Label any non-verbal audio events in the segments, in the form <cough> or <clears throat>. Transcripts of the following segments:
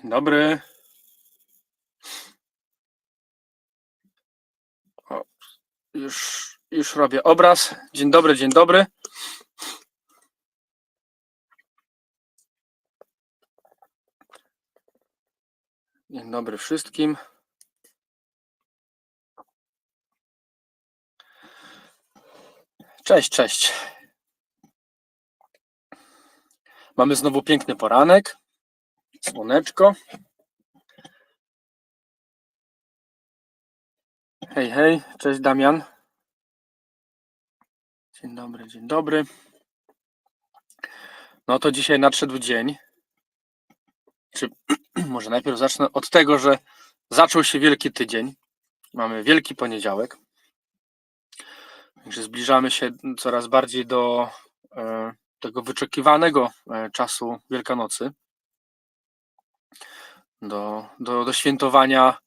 Dzień dobry. O, już, już robię obraz. Dzień dobry, dzień dobry. Dzień dobry wszystkim. Cześć, cześć. Mamy znowu piękny poranek. Słoneczko. Hej, hej, cześć Damian. Dzień dobry, dzień dobry. No to dzisiaj nadszedł dzień. Czy <clears throat> może najpierw zacznę od tego, że zaczął się wielki tydzień. Mamy wielki poniedziałek. Także zbliżamy się coraz bardziej do e, tego wyczekiwanego e, czasu Wielkanocy. Do, do, do świętowania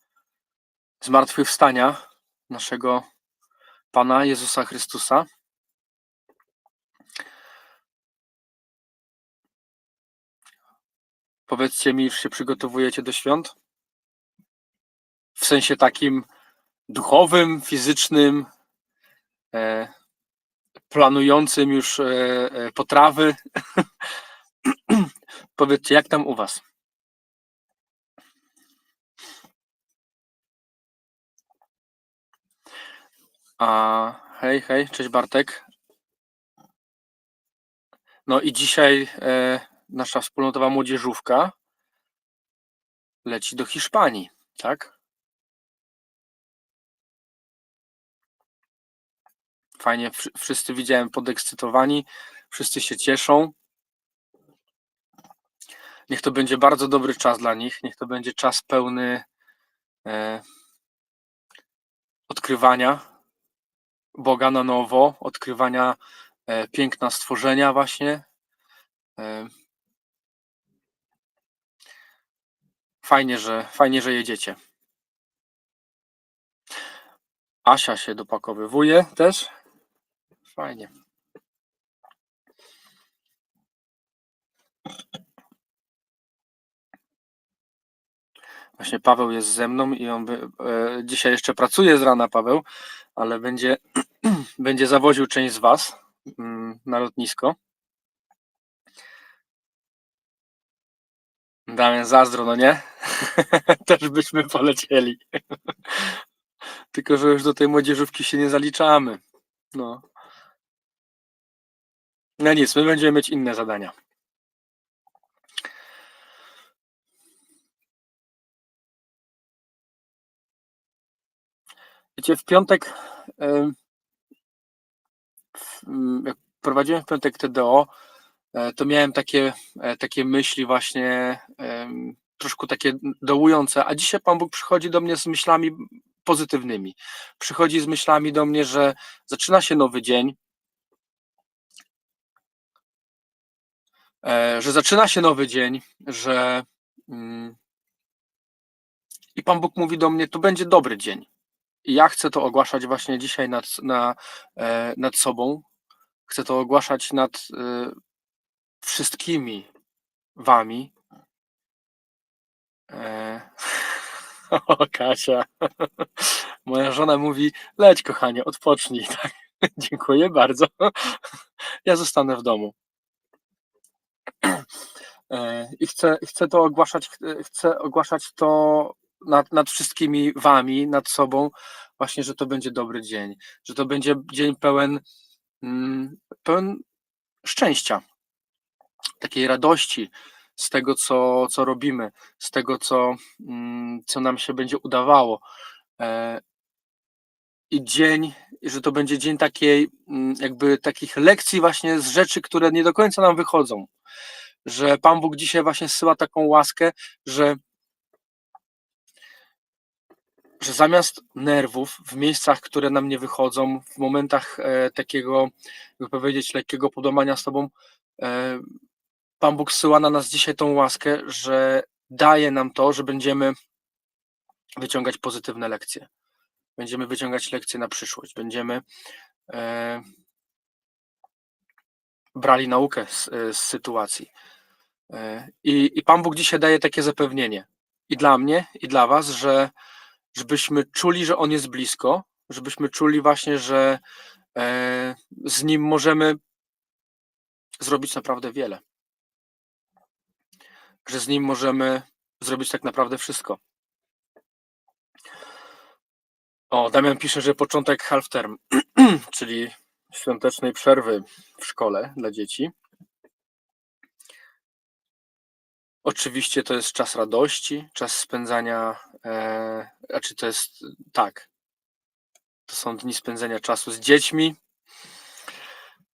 zmartwychwstania naszego Pana Jezusa Chrystusa. Powiedzcie mi, już się przygotowujecie do świąt? W sensie takim duchowym, fizycznym, e, planującym już e, e, potrawy. <clears throat> Powiedzcie, jak tam u Was? A hej, hej, cześć Bartek. No i dzisiaj e, nasza wspólnotowa młodzieżówka leci do Hiszpanii, tak? Fajnie, wszy- wszyscy widziałem podekscytowani, wszyscy się cieszą. Niech to będzie bardzo dobry czas dla nich, niech to będzie czas pełny e, odkrywania Boga na nowo, odkrywania e, piękna stworzenia właśnie. E, fajnie, że fajnie, że jedziecie. Asia się dopakowywuje też. Fajnie. Właśnie Paweł jest ze mną i on by, e, dzisiaj jeszcze pracuje z rana Paweł, ale będzie, będzie zawoził część z Was mm, na lotnisko. Damian zazdro, no nie? <laughs> Też byśmy polecieli. Tylko, że już do tej młodzieżówki się nie zaliczamy. No. No nic, my będziemy mieć inne zadania. Wiecie, w piątek, jak prowadziłem w piątek TDO, e, to miałem takie, e, takie myśli właśnie troszkę takie dołujące, a dzisiaj Pan Bóg przychodzi do mnie z myślami pozytywnymi. Przychodzi z myślami do mnie, że zaczyna się nowy dzień, e, że zaczyna się nowy dzień, że mm, i Pan Bóg mówi do mnie, to będzie dobry dzień. Ja chcę to ogłaszać właśnie dzisiaj nad, na, e, nad sobą. Chcę to ogłaszać nad e, wszystkimi wami. E, <laughs> o, Kasia. <laughs> Moja żona mówi, leć kochanie, odpocznij. <laughs> Tak? Dziękuję bardzo. Ja zostanę w domu. <clears throat> I chcę, chcę to ogłaszać, chcę ogłaszać to nad, nad wszystkimi wami, nad sobą, właśnie, że to będzie dobry dzień, że to będzie dzień pełen, mm, pełen szczęścia, takiej radości z tego, co, co robimy, z tego, co, mm, co nam się będzie udawało. E, I dzień, że to będzie dzień takiej, mm, jakby takich lekcji, właśnie z rzeczy, które nie do końca nam wychodzą. Że Pan Bóg dzisiaj właśnie zsyła taką łaskę, że że zamiast nerwów w miejscach, które nam nie wychodzą, w momentach e, takiego, jakby powiedzieć, lekkiego podłamania z Tobą, e, Pan Bóg zsyła na nas dzisiaj tą łaskę, że daje nam to, że będziemy wyciągać pozytywne lekcje. Będziemy wyciągać lekcje na przyszłość. Będziemy e, brali naukę z, z sytuacji. E, I, I Pan Bóg dzisiaj daje takie zapewnienie i dla mnie, i dla Was, że żebyśmy czuli, że On jest blisko, żebyśmy czuli właśnie, że e, z Nim możemy zrobić naprawdę wiele. Że z Nim możemy zrobić tak naprawdę wszystko. O, Damian pisze, że początek half term, <clears throat> czyli świątecznej przerwy w szkole dla dzieci. Oczywiście to jest czas radości, czas spędzania, e, znaczy to jest tak, to są dni spędzania czasu z dziećmi.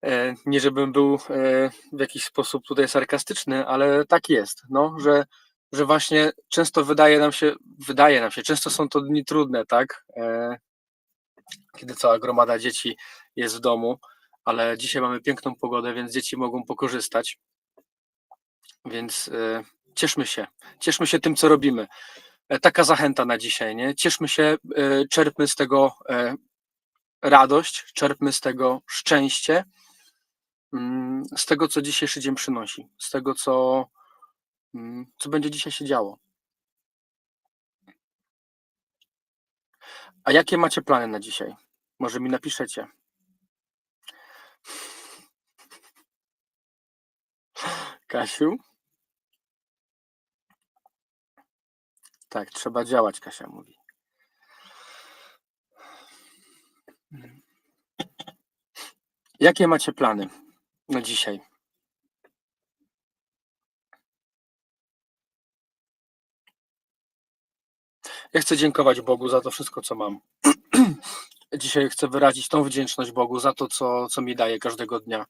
E, nie żebym był e, w jakiś sposób tutaj sarkastyczny, ale tak jest, no, że, że właśnie często wydaje nam się, wydaje nam się, często są to dni trudne, tak, e, kiedy cała gromada dzieci jest w domu, ale dzisiaj mamy piękną pogodę, więc dzieci mogą pokorzystać. Więc e, cieszmy się, cieszmy się tym, co robimy. E, Taka zachęta na dzisiaj, nie? Cieszmy się, e, czerpmy z tego e, radość, czerpmy z tego szczęście, mm, z tego, co dzisiejszy dzień przynosi, z tego, co, mm, co będzie dzisiaj się działo. A jakie macie plany na dzisiaj? Może mi napiszecie. Kasiu? Tak, trzeba działać, Kasia mówi. Jakie macie plany na dzisiaj? Ja chcę dziękować Bogu za to wszystko, co mam. <clears throat> Dzisiaj chcę wyrazić tą wdzięczność Bogu za to, co, co mi daje każdego dnia.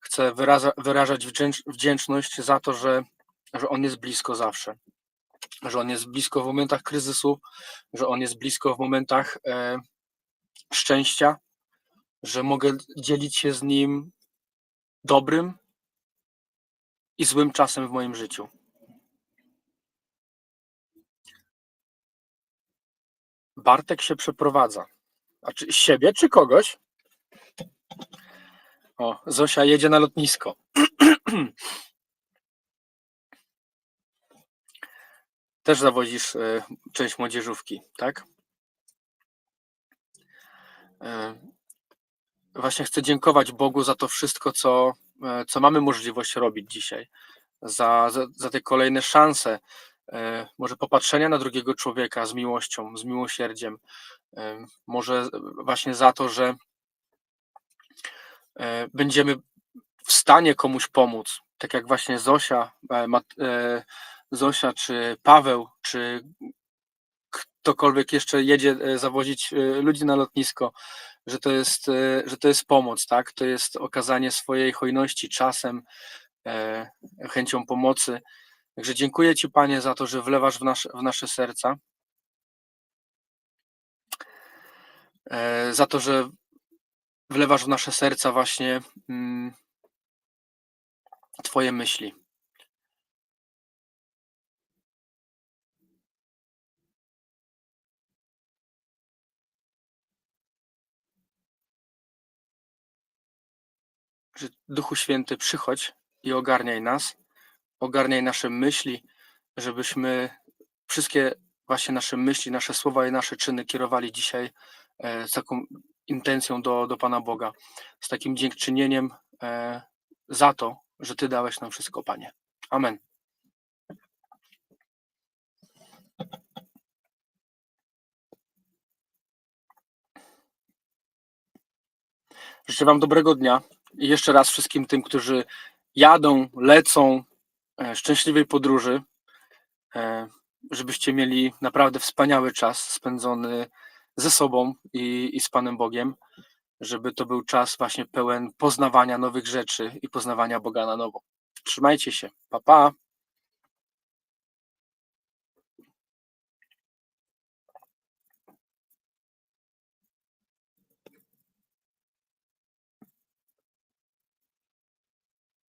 Chcę wyraza, wyrażać wdzięcz, wdzięczność za to, że, że On jest blisko zawsze. Że On jest blisko w momentach kryzysu, że On jest blisko w momentach e, szczęścia, że mogę dzielić się z Nim dobrym i złym czasem w moim życiu. Bartek się przeprowadza. A czy siebie, czy kogoś? O, Zosia jedzie na lotnisko. <clears throat> Też zawozisz e, część młodzieżówki, tak? E, Właśnie chcę dziękować Bogu za to wszystko, co, e, co mamy możliwość robić dzisiaj. Za, za, za te kolejne szanse, może popatrzenia na drugiego człowieka z miłością, z miłosierdziem. Może właśnie za to, że będziemy w stanie komuś pomóc. Tak jak właśnie Zosia, Zosia czy Paweł, czy ktokolwiek jeszcze jedzie e, zawozić e, ludzi na lotnisko, że to jest, e, że to jest pomoc, tak? To jest okazanie swojej hojności czasem, chęcią pomocy. Także dziękuję Ci, Panie, za to, że wlewasz w nasze, w nasze serca. Za to, że wlewasz w nasze serca właśnie mm, Twoje myśli. Że Duchu Święty, przychodź i ogarniaj nas, ogarniaj nasze myśli, żebyśmy wszystkie właśnie nasze myśli, nasze słowa i nasze czyny kierowali dzisiaj e, z taką intencją do, do Pana Boga, z takim dziękczynieniem e, za to, że Ty dałeś nam wszystko, Panie. Amen. Życzę Wam dobrego dnia jeszcze raz wszystkim tym, którzy jadą, lecą, e, szczęśliwej podróży, e, żebyście mieli naprawdę wspaniały czas spędzony ze sobą i, i z Panem Bogiem, żeby to był czas właśnie pełen poznawania nowych rzeczy i poznawania Boga na nowo. Trzymajcie się. Pa, pa.